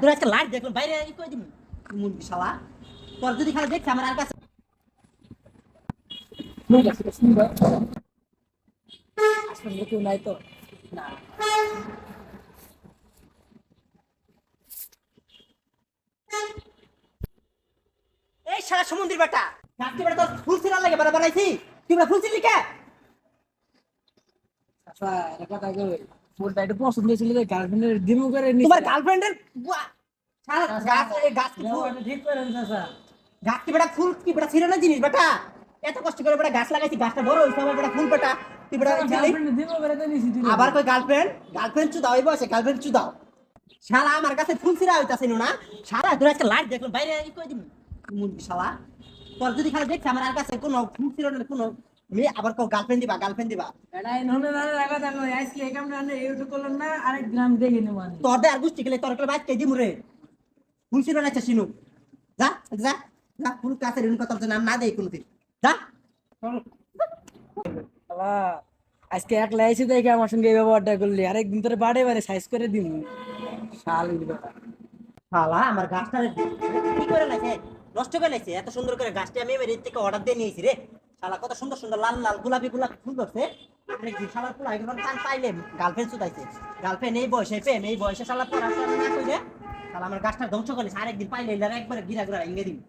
তোর আজকে লাইট দেখলাম, বাইরে কই দিবি? তোর যদি খালি দেখছি আমার আর কাছে কেউ নাই তো। এই শালা সমুদ্রের বেটা। গাছটি বেটা, তোর ফুল ছিড়ার লাগে বেড়া বানাইছি। তুই ফুল ছিড়লি কে? আচ্ছা কথা কই একটু পছন্দ ছিল যে গার্লফ্রেন্ডের দিমু করে নি তোমার গার্লফ্রেন্ডের গাছ গাছ কি ঠিক করেন চাচা গাছ কি বেটা ফুল কি বেটা ছিড়ানোর জিনিস বেটা? এত কষ্ট করে বেটা গাছ লাগাইছি গাছটা বড় হইছে আমার বেটা ফুল বেটা। তুই বেটা আবার কই গার্লফ্রেন্ড গার্লফ্রেন্ড চুদাও এই বয়সে গার্লফ্রেন্ড চুদাও। শালা আমার কাছে ফুল ছিড়া হইতাছে না শালা তোর আজকে লাইট দেখলাম বাইরে কই দিবি? শালা। তোর যদি খালি দেখছি আমার আর কাছে কোনো ফুল ছিল না কোনো মেয়ে আবার কও গার্লফ্রেন্ড দিবা গার্লফ্রেন্ড দিবা। এটা না লাগা থাকো আজকে এই কামটা আনে ইউটিউব করলাম না আরেক গ্রাম দেখে নেব আমি। তোর দে আর গেলে তোর কলে বাইক কে দিমু রে ফুল ছিল না যা যা যা ফুল কাছে ঋণ কথা নাম না দেই কোনোদিন। যা। বাবা আজকে দেখে আমার সঙ্গে এই ব্যবহারটা করলি আরেকদিন তোর বাড়ে বাড়ে সাইজ করে দিম। শাল শালা আমার গাছটা কি করে নষ্ট করে লাইছে এত সুন্দর করে গাছটা আমি এর থেকে অর্ডার দিয়ে নিয়েছি রে। শালা, কত সুন্দর সুন্দর লাল লাল গোলাপি গোলাপি ফুল ধরছে। মানে কি শালা ফুল আগে টান পাইলে গার্লফ্রেন্ড শুধাইছে গার্লফ্রেন্ড এই বয়সে, প্রেম এই বয়সে শালা পড়াশোনা না কইলে শালা আমার গাছটা ধ্বংস করলে আরেকদিন পাইলে একবারে গিরা গিরা ইঙ্গে দিবি।